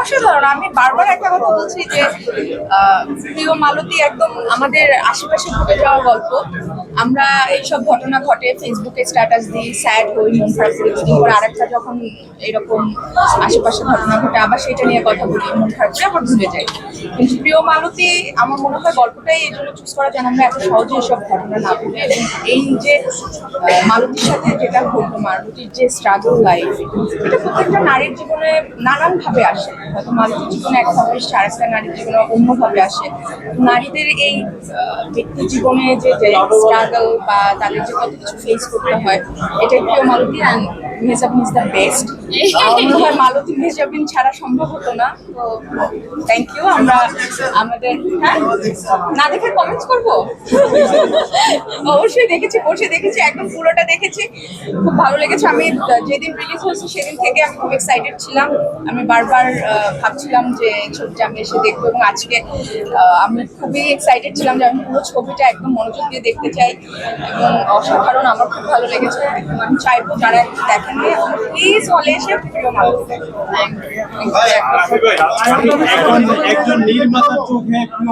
অসাধারণ। আমি বারবার একটা কথা বলছি যে প্রিয় মালতী একদম আমাদের আশেপাশে ঘটে যাওয়া গল্প। আমরা এইসব ঘটনা ঘটে ফেসবুকে স্ট্যাটাস দিই স্যাড হই, মন খারাপ করি। দুদিন পর আরেকটা যখন এরকম আশেপাশে ঘটনা ঘটে, আবার সেটা নিয়ে কথা বলি, মন খারাপ করে আবার ভুলে যাই। কিন্তু প্রিয় মালতী, আমার মনে হয় গল্পটাই এই জন্য চুজ করা যেন আমরা এত সহজে এসব ঘটনা না ভুলি এবং এই যে মালতীর সাথে যেটা ঘটলো, মালতীর যে স্ট্রাগল লাইফ এটা প্রত্যেকটা নারীর জীবনে নানানভাবে আসে। হয়তো মালতীর জীবনে একভাবে এসছে আরেকটা নারীর জীবনে অন্যভাবে আসে। নারীদের এই ব্যক্তি জীবনে যে স্ট্রাগল বা তাদের যে কত কিছু ফেস করতে হয় এটা একটু মনে মেজাবিন ইজ দ্য বেস্ট। মনে হয় মালতী মেজাবিন ছাড়া সম্ভব হতো না। তো থ্যাংক ইউ আমরা আমাদের হ্যাঁ? না দেখে কমেন্টস করব? অবশ্যই দেখেছি বসে দেখেছি একদম পুরোটা দেখেছি। খুব ভালো লেগেছে। আমি যেদিন রিলিজ হয়েছে সেদিন থেকে আমি খুব এক্সাইটেড ছিলাম। আমি বারবার ভাবছিলাম যে ছবিটা আমি এসে দেখব এবং আজকে আমি খুবই এক্সাইটেড ছিলাম যে আমি পুরো ছবিটা একদম মনোযোগ দিয়ে দেখতে চাই এবং অসাধারণ আমার খুব ভালো লেগেছে। আমি চাইব যারা দেখেননি প্লিজ হলে এসে একজন নির্মাতার চোখে